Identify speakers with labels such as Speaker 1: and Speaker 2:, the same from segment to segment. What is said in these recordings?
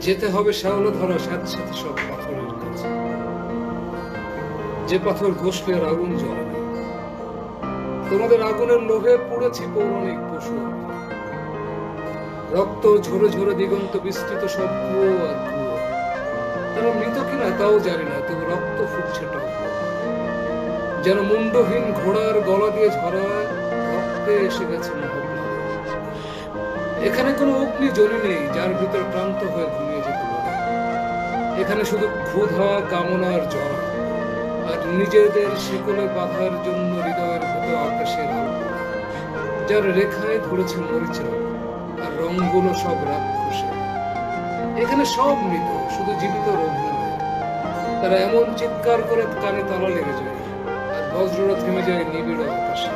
Speaker 1: যেতে হবে শ্যাওলা ধরা সাথে সাথে সব পাথরের কাছে। যে পাথর ঘষলে আর আগুন জ্বলে। তোমাদের আগুনের লোভে পড়েছি পৌরাণিক পশু। রক্ত ঝরে ঝরে দিগন্ত বিস্তৃত সব কুয়ো আর কুয়ো। তারা মৃত কিনা তাও জানি না, তবু রক্ত ফুটছে টক। যেন মুন্ডহীন ঘোড়ার গলা দিয়ে ঝরায় রক্তে এসে গেছে মহব্বত এখানে কোনো অগ্নি জ্বলি নেই, যার ভিতর ক্লান্ত হয়ে ঘুমিয়ে যেতে পারে এখানে শুধু ক্ষুধা কামনার জ্বর। আর নিজেদের শিকলে বাঁধার জন্য হৃদয়ের ভিতর আকাশের আলো। যার রেখায় ধরেছে মরিচা আর রঙগুলো সব রাক্ষসে। এখানে সব মৃত, শুধু জীবিত অভিনয় তারা এমন চিৎকার করে কানে তালা লেগে যায়, আর বজ্ররা থেমে যায় নিবিড় আকাশে।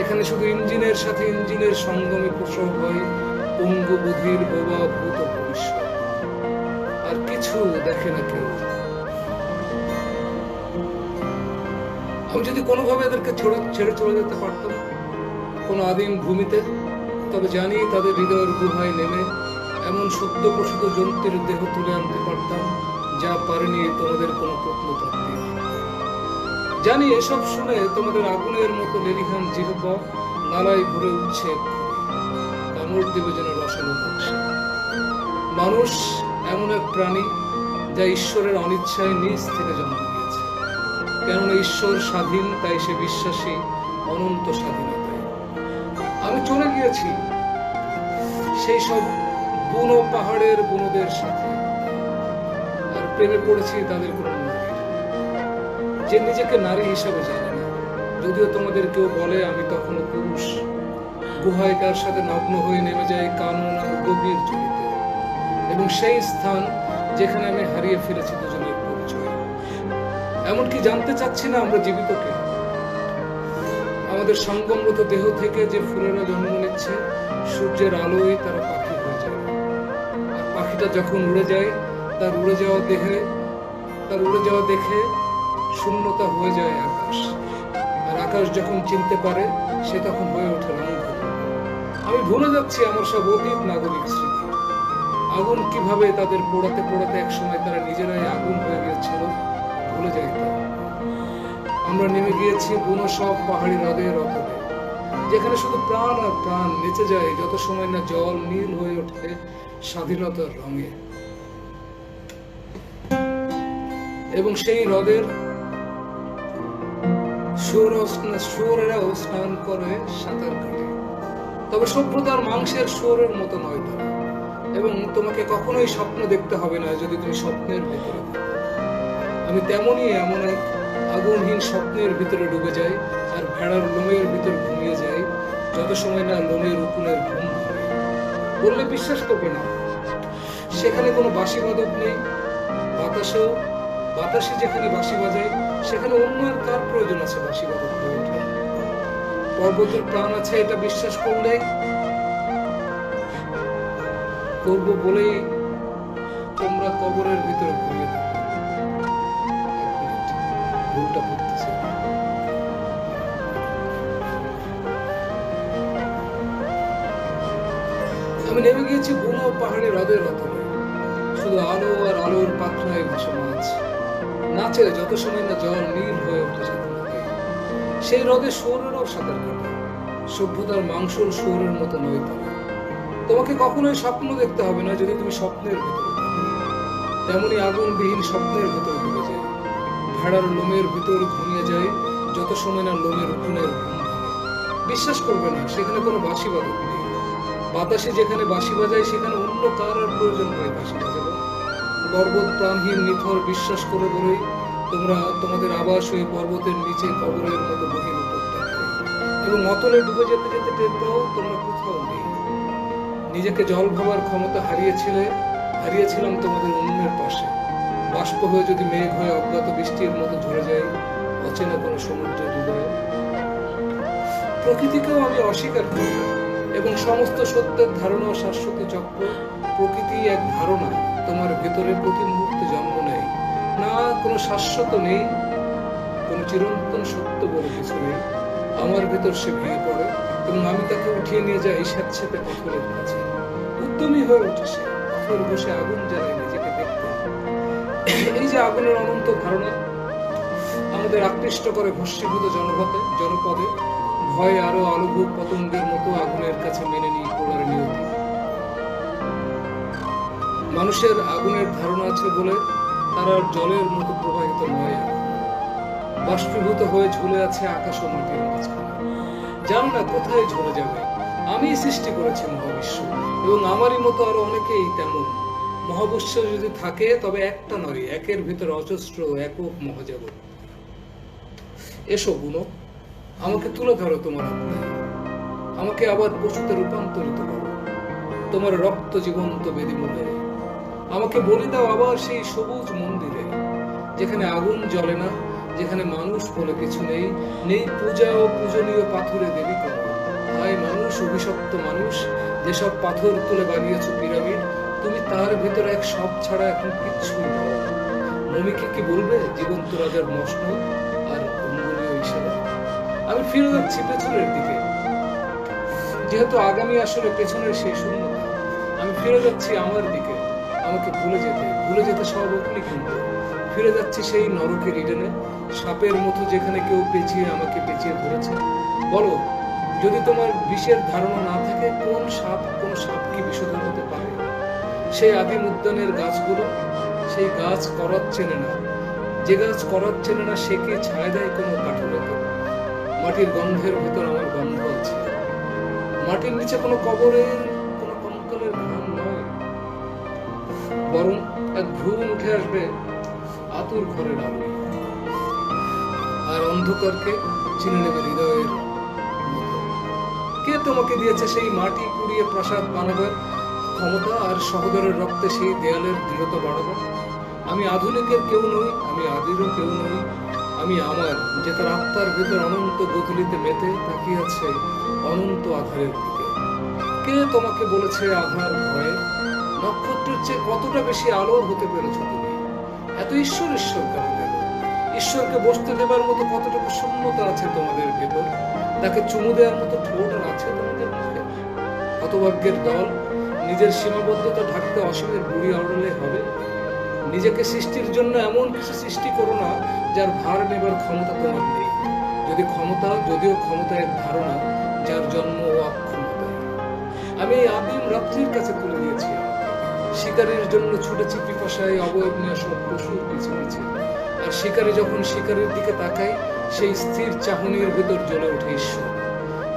Speaker 1: এখানে শুধু ইঞ্জিনের সাথে ইঞ্জিনের সঙ্গমে প্রসব হয় পঙ্গু বুধির বোবা ভূত ভবিষ্যৎ। আর কিছু দেখে না কেউ। আমি যদি কোনোভাবে এদেরকে ছেড়ে ছেড়ে চলে যেতে পারতাম, কোনো আদিম ভূমিতে, তবে জানি তাদের হৃদয়ের গুহায় নেমে এমন সত্য প্রসূত জন্তুর দেহ তুলে আনতে পারতাম, যা পারেনি তোমাদের কোনো প্রত্নতাত্ত্বিক। জানি এসব শুনে তোমাদের আগুনের মতো লেলিহান জিহ্বা নালায় ভরে উঠছে। কামড় দেবে যেন মানুষ এমন এক প্রাণী যা ঈশ্বরের অনিচ্ছায় নিজ থেকে জন্ম নিয়েছে। কেননা ঈশ্বর স্বাধীন, তাই সে বিশ্বাসী অনন্ত স্বাধীনতায়। আমি চলে গিয়েছি সেই সব বুনো পাহাড়ের বুনোদের সাথে। আর প্রেমে পড়েছি তাদের কোনো যে নিজেকে নারী হিসেবে জানে না, যদিও তোমাদের কেউ বলে আমি তখনও পুরুষ। গুহায় কার সাথে নগ্ন হয়ে নেমে যায় কাননার গভীর জড়িতে এবং সেই স্থান যেখানে আমি হারিয়ে ফেলেছি দুজনের পরিচয়। এমনকি জানতে চাচ্ছি না আমরা জীবিত কে আমাদের সঙ্গমরত দেহ থেকে যে ফুলেরা জন্ম নিচ্ছে, সূর্যের আলোয় তারা পাখি হয়ে যায়। আর পাখিটা যখন উড়ে যায়, তার উড়ে যাওয়া দেহে তার উড়ে যাওয়া দেখে শূন্যতা হয়ে যায় আকাশ। আর আকাশ যখন চিনতে পারে, সে তখন হয়ে ওঠে রংধনু আমি ভুলে যাচ্ছি আমার সব অতীত নাগরিক স্মৃতি। আগুন কীভাবে তাদের পোড়াতে পোড়াতে একসময় তারা নিজেরাই আগুন হয়ে গিয়েছিল, ভুলে যাই আমরা নেমে গিয়েছি বুনো সব পাহাড়ি হ্রদের অতলে যেখানে শুধু প্রাণ আর প্রাণ নেচে যায়, যত সময় না জল নীল হয়ে ওঠে স্বাধীনতার রঙে। এবং সেই হ্রদের শুয়োরেরাও স্নান করে সাঁতার কাটে। তবে সভ্যতার মাংসের শুয়োরের মতো নয় তারা। এবং তোমাকে কখনোই স্বপ্ন দেখতে হবে না যদি তুমি স্বপ্নের ভেতরে আমি তেমনই এমন এক আগুনহীন স্বপ্নের ভিতরে ডুবে যাই আর ভেড়ার লোমের ভিতর ঘুমিয়ে যাই, যত সময় না লোমের উকুনের ঘুম ধরে বললে বিশ্বাস করবে না। সেখানে কোনো বাঁশি বাদক নেই। বাতাসেও বাতাসে যেখানে বাঁশি বাজায় সেখানে অন্য আর কার প্রয়োজন আছে ওঠা পর্বতের প্রাণ আছে এটা বিশ্বাস করলে? করব বলেই তোমরা কবরের ভিতরে মিনিট, ভুলটা করতেছি। আমি নেমে গিয়েছি বুনো পাহাড়ে হ্রদের রতনে শুধু আলো আর আলোর পাখনায় ভাসা নাচে যত সময় না জল নীল হয়ে সাথে। সেই হ্রদে সৌরেরও সাঁতার কাটে, সভ্যতার মাংসল সৌরের মতো নয় তারা তোমাকে কখনোই স্বপ্ন দেখতে হবে না যদি তুমি স্বপ্নের ভেতরে থাকো। তেমনি আগুনবিহীন স্বপ্নের ভেতর ডুবে যায়। ভেড়ার লোমের ভিতর ঘুমিয়ে যায় যত সময় না লোমের উঠোনের বিশ্বাস করবে না, সেখানে কোনো বাসি বাদক নেই। বাতাসে যেখানে বাঁশি বাজায়, সেখানে অন্য কার আর প্রয়োজন হয় বাসি বাজাবো পর্বত প্রাণহীন নিথর বিশ্বাস করে বলেই তোমরা তোমাদের আবাস হয়ে পর্বতের নিচে কবরের মতো বহির এবং অতলে ডুবে যেতে যেতে টের পাও তোমরা কোথাও নেই। নিজেকে জল ভাবার ক্ষমতা হারিয়েছিলে, হারিয়েছিলাম তোমাদের অন্যের পাশে। বাষ্প হয়ে যদি মেঘ হয়ে অজ্ঞাত বৃষ্টির মতো ঝরে যায়, অচেনা কোনো সমুদ্রের হৃদয়ে প্রকৃতিকেও আমি অস্বীকার করি এবং সমস্ত সত্যের ধারণা ও শাশ্বত চক্র প্রকৃতি এক ধারণা। তোমার ভেতরে প্রতি মুহূর্তে জন্ম নেয়। না, কোনো শাশ্বত নেই, কোনো চিরন্তন সত্য বলে কিছু নেই। আমার ভেতর সে ভেঙে পড়ে এবং আমি তাকে উঠিয়ে নিয়ে যাই স্যাঁতস্যাঁতে পাথরের কাছে। উদ্যমী হয়ে ওঠে সে বছর বসে আগুন জ্বালায় নিজেকে দেখতে। এই যে আগুনের অনন্ত ধারণা, আমাদের আকৃষ্ট করে ভস্মীভূত জনপদে জনপদে, ভয় আরও আলোভূত পতঙ্গের মতো আগুনের কাছে মেনে নিয়ে মানুষের আগুনের ধারণা আছে বলে তারা জলের মতো প্রবাহিত নয়। বাষ্পীভূত হয়ে ঝুলে আছে আকাশ ও মাটির মাঝখানে। জানো না কোথায় ঝরে যাবে? আমি সৃষ্টি করেছি মহাবিশ্ব, এবং আমারই মতো আরও অনেকেই তেমন। মহাবিশ্ব যদি থাকে, তবে একটা নয়, একের ভিতর অজস্র একক মহাজগৎ এসো বুনো, আমাকে তুলে ধরো তোমার আমাকে আবার পশুতে রূপান্তরিত করো। তোমার রক্ত জীবন্ত বেদী বেদিমূলে। আমাকে বলে দাও আবার সেই সবুজ মন্দিরে, যেখানে আগুন জ্বলে না, যেখানে মানুষ বলে কিছু নেই নেই পূজা ও পূজনীয় পাথরে দেবী করো হায় মানুষ, অভিশপ্ত মানুষ, যেসব পাথর তুলে বানিয়েছো পিরামিড, তুমি তার ভেতরে এক সব ছাড়া এখন কিচ্ছুই দাও মমিকে কি বলবে জীবন্ত রাজার মশন আর অঙ্গুলীয় ইশারা? আমি ফিরে যাচ্ছি পেছনের দিকে। যেহেতু আগামী আসলে পেছনের সেই শূন্যতা, আমি ফিরে যাচ্ছি আমার দিকে। আমাকে ভুলে যেতে ভুলে যেতে অগ্নি কিন্তু ফিরে যাচ্ছি সেই নরকের ইডেনে, সাপের মতো যেখানে কেউ পেঁচিয়ে আমাকে পেঁচিয়ে ধরেছে। বলো, যদি তোমার বিষের ধারণা না থাকে, কোন সাপ কোন সাপ কি বিষধর হতে পারে? সেই আদিম উদ্যানের গাছগুলো, সেই গাছ করাত চেনে না। যে গাছ করাত চেনে না, সে কি ছায় দেয় কোনো কাঠুরেকে? মাটির গন্ধের ভেতর আমার গন্ধ আছে। মাটির নিচে কোনো কবরের বরং এক ভ্রূণ উঠে আসবে আতুর ঘরের আলো। আর অন্ধকারকে চিনে নেবে হৃদয়ের কে তোমাকে দিয়েছে সেই মাটি কুড়িয়ে প্রাসাদ বানাবার ক্ষমতা আর সহোদরের রক্তে সেই দেয়ালের দৃঢ়তা বাড়াবার? আমি আধুনিকের কেউ নই, আমি আদিরও কেউ নই, আমি আমার, যে তার আত্মার ভেতর অনন্ত গধূলিতে মেতে তাকিয়ে আছে অনন্ত আধারের দিকে। কে তোমাকে বলেছে আধার ভয়ে? নক্ষত্রের চেয়ে কতটা বেশি আলোর হতে পেরেছ তুমি? এত ঈশ্বর ঈশ্বর কেন গেল ঈশ্বরকে বসতে দেবার মতো কতটুকু শূন্যতা আছে তোমাদের ভেতর? তাকে চুমু দেওয়ার মতো ঠোঁট আছে তোমাদের মুখে? হতভাগ্যের দল, নিজের সীমাবদ্ধতা ঢাকতে অসীমের বুড়ি আড়লে হবে। নিজেকে সৃষ্টির জন্য এমন কিছু সৃষ্টি করো না, যার ভার নেবার ক্ষমতা তোমার নেই। যদি ক্ষমতা, যদিও ক্ষমতা এক ধারণা, যার জন্ম ও অক্ষমতা আমি এই আদিম রাত্রির কাছে তুলে দিয়েছি। শিকারের জন্য ছুটেছি পিপাসায় অবয়ব নিয়ে সব পশুর পিছু পিছে। আর শিকারী যখন শিকারের দিকে তাকায়, সেই স্থির চাহনির ভেতর জ্বলে ওঠে ঈশ্বর,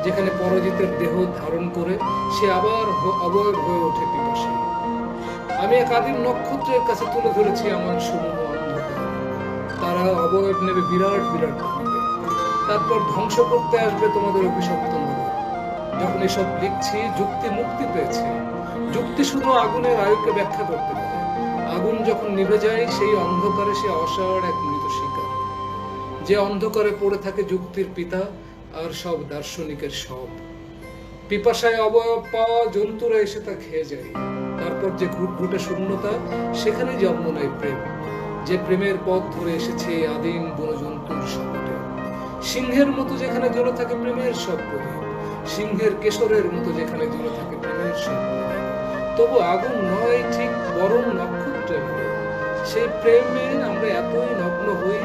Speaker 1: যেখানে পরাজিতের দেহ ধারণ করে সে আবার অবয়ব হয়ে ওঠে পিপাসায় আমি এক আদিম নক্ষত্রের কাছে তুলে ধরেছি আমার সমূহ তারা অবয়ব নেবে বিরাট বিরাট তারপর ধ্বংস করতে আসবে তোমাদের অভিশপ্ত যখন এসব লিখছি যুক্তি মুক্তি পেয়েছে। যুক্তি শুধু আগুনের আয়ুকে ব্যাখ্যা করতে পারে। আগুন যখন নিভে যায়, সেই অন্ধকারে সে অসাড় এক মৃত শিকার। যে অন্ধকারে পড়ে থাকে যুক্তির পিতা, আর সব দার্শনিকের সব। পিপাসায় অবয়ব পাওয়া জন্তুরা এসে তা খেয়ে যায়। তারপর যে ঘুটঘুটে শূন্যতা সেখানে জন্ম নেয় প্রেম। যে প্রেমের পথ ধরে এসেছে আদিম বনজন্তুর শপটে সিংহের মতো যেখানে জ্বলে থাকে প্রেমের সব সিংহের কেশরের মতো যেখানে জ্বলে থাকে প্রেমের সব। তবু আগুন নয়, ঠিক বরং নক্ষত্রের। সেই প্রেমে আমরা এতই নগ্ন হই,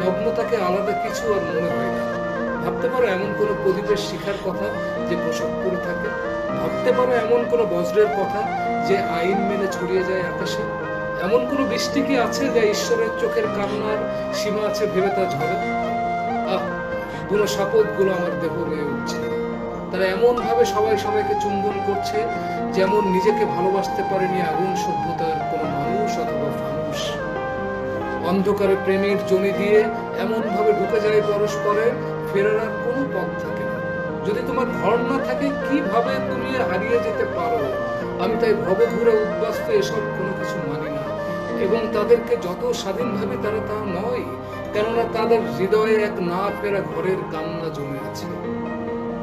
Speaker 1: নগ্নতাকে আলাদা কিছু আর মনে হয় না। ভাবতে পারো এমন কোন প্রদীপের শিখার কথা যে পোশাক পরে থাকে? ভাবতে পারো এমন কোন বজ্রের কথা যে আইন মেনে ছড়িয়ে যায় আকাশে? এমন কোন বৃষ্টি কি আছে যা ঈশ্বরের চোখের কান্নার সীমা আছে ভেবে তা ঝরে? আহ বুনো শপথগুলো আমার দেহ হয়ে উঠছে। তারা এমন ভাবে সবাই সবাইকে চুম্বন করছে যেমন নিজেকে ভালোবাসতে পারেনি আগুন, সভ্যতার কোনো মানুষ অথবা ফানুষ। অন্ধকারে প্রেমের জমি দিয়ে এমন ভাবে ঢুকে যায় পরস্পরে, ফেরার আর কোনো পথ থাকে না। যদি তোমার ঘর না থাকে, কীভাবে তুমি হারিয়ে যেতে পারো? আমি তাই ভবঘুরে উদ্বাস্ত এসব কোনো কিছু মানি না। এবং তাদেরকে যত স্বাধীন ভাবে তারা তা নয়, কেননা তাদের হৃদয়ে এক না ফেরা ঘরের কান্না জমে আছে।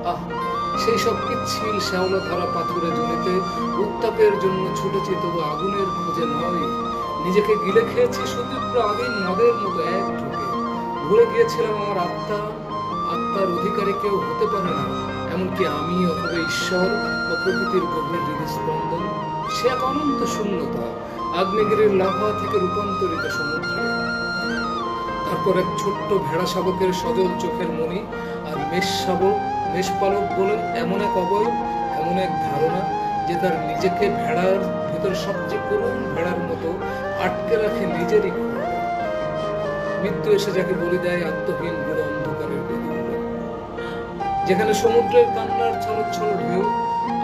Speaker 1: আহ! সেই সব পিচ্ছিল শ্যাওলা ধরা পাথরে জমিতে উত্তাপের জন্য ছুটেছি, তবু আগুনের খোঁজে নয়। নিজেকে গিলে খেয়েছি সুতীব্র আদিম মদের মতো এক ঢুকে। ভুলে গিয়েছিলাম আমার আত্মা। আত্মার অধিকারী কেউ হতে পারে না। এমনকি আমি অথবা ঈশ্বর বা প্রকৃতির গভীর হৃদস্পন্দন। সে এক অনন্ত শূন্যতা। আগ্নেয়গিরির লাভা থেকে রূপান্তরিত সমুদ্রে। তারপর এক ছোট্ট ভেড়া শাবকের সজল চোখের মণি আর মেষ শাবক মেষপালক বলেন এমন এক অবয়ব, এমন এক ধারণা যে তার নিজেকে ভেড়ার ভেতর সবচেয়ে করুণ ভেড়ার মতো আটকে রাখে নিজেরই মৃত্যু এসে যাকে বলি দেয় আত্মহীন বুড়ো অন্ধকারের যেখানে সমুদ্রের কান্নার ছলক ছল ঢেউ,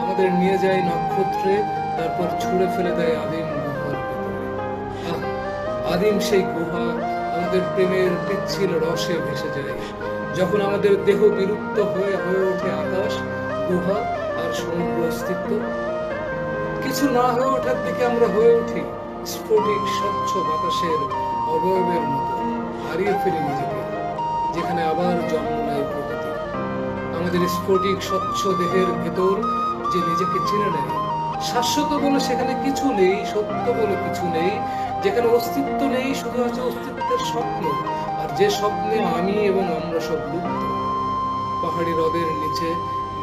Speaker 1: আমাদের নিয়ে যায় নক্ষত্রে, তারপর ছুঁড়ে ফেলে দেয় আদিম গুহার আদিম সেই গুহা, আমাদের প্রেমের পিচ্ছিল রসে ভেসে যায়। যখন আমাদের দেহ বিলুপ্ত হয়ে হয়ে ওঠে আকাশ, গুহা আর সমুদ্র অস্তিত্ব, কিছু না হয়ে ওঠার দিকে আমরা হয়ে উঠি স্ফটিক, স্বচ্ছ বাতাসের অবয়বের মতো, হারিয়ে ফেলি নিজেকে, যেখানে আবার জন্ম নেয় প্রকৃতি। আমাদের স্ফটিক, স্বচ্ছ দেহের ভেতর যে নিজেকে চিনে নেয়, শাশ্বত বলে সেখানে কিছু নেই, সত্য বলে কিছু নেই, যেখানে অস্তিত্ব নেই, শুধু আছে অস্তিত্বের স্বপ্ন। যে স্বপ্নে আমি এবং আমরা সব লুপ্ত পাহাড়ি হ্রদের নিচে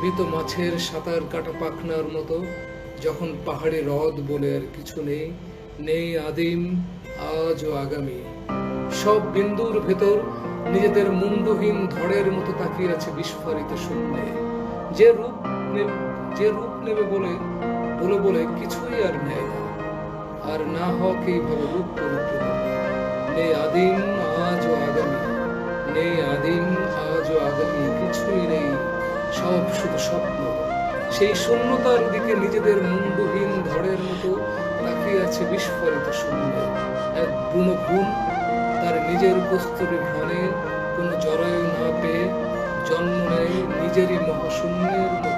Speaker 1: মৃত মাছের সাঁতার কাটা পাখনার মতো, যখন পাহাড়ি হ্রদ বলে আর কিছু নেই নেই আদিম আজ ও আগামী। সব বিন্দুর ভেতর নিজেদের মুন্ডহীন ধড়ের মতো তাকিয়ে আছে বিস্ফোরিত শূন্যে। যে রূপ যে রূপ নেবে বলে বলে বলে কিছুই আর নেয় না। আর না হক এইভাবে রূপ পরিপূর্ণ নেই আদিম আজ আগামী। নেই আদিম আজ আগামী, কিছুই নেই। সব শুধু স্বপ্ন। সেই শূন্যতার দিকে নিজেদের মুন্ডহীন ধড়ের মতো তাকিয়ে আছে বিস্ফোরিত শূন্য। এক বুনো ঘুম তার নিজের কস্তুরী ঘানে কোনো জরায়ু না পেয়ে জন্ম নেয় নিজেরই মহাশূন্যের মতো।